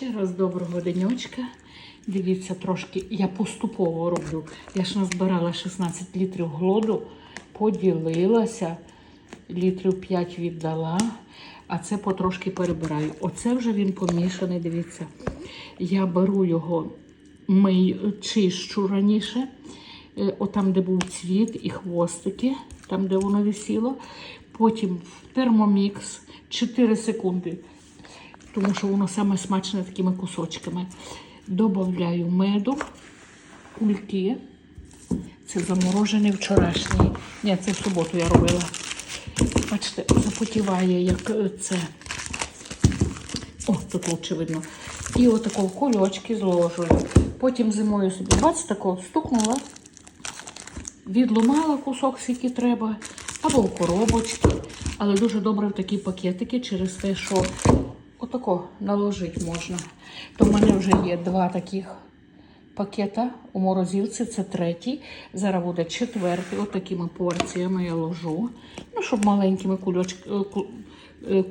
Ще раз доброго денечка. Дивіться, трошки я поступово роблю. Я ж назбирала 16 літрів глоду, поділилася, літрів 5 віддала, а це потрошки перебираю. Оце вже він помішаний, дивіться. Я беру його, мию, чищу раніше, е, отам, де був цвіт і хвостики, там, де воно висіло. Потім в термомікс 4 секунди тому що воно саме смачне такими кусочками. Добавляю меду, кульки. Це заморожений вчорашній. Ні, це в суботу я робила. Бачите, запотіває, як е, це. О, тут лучше видно. І отако кульочки зложую. Потім зимою собі, бачите, тако стукнула, відломала кусок, скільки треба, або в коробочки. Але дуже добре в такі пакетики через те, що отако наложити можна. То в мене вже є два таких пакета у морозилці, це третій. Зараз буде четвертий. Отакими порціями я ложу. Ну, щоб маленькими кульочками,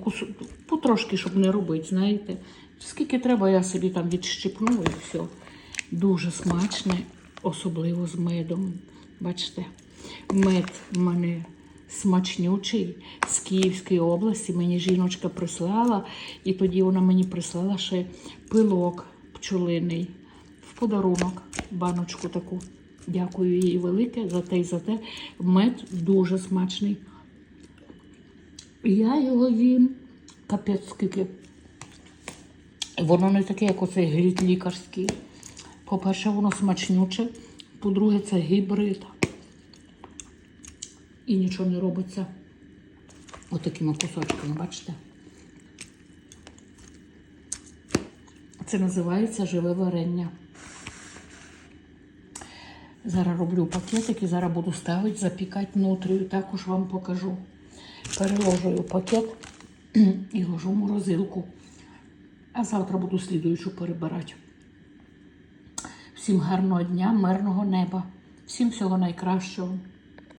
кус... потрошки, щоб не робити, знаєте. Скільки треба, я собі там відщипну і все. Дуже смачне, особливо з медом. Бачите, мед в мене смачнючий з Київської області. Мені жіночка прислала, і тоді вона мені прислала ще пилок пчолиний в подарунок, баночку таку. Дякую їй велике за те і за те. Мед дуже смачний. Я його їм капець скільки. Воно не таке, як оцей грід лікарський. По-перше, воно смачнюче. По-друге, це гібрид. І нічого не робиться отакими кусочками, бачите? Це називається живе варення. Зараз роблю пакетик і зараз буду ставити, запікати нутрію. Також вам покажу. Переложую пакет і ложу в морозилку. А завтра буду слідуючу перебирати. Всім гарного дня, мирного неба, всім всього найкращого.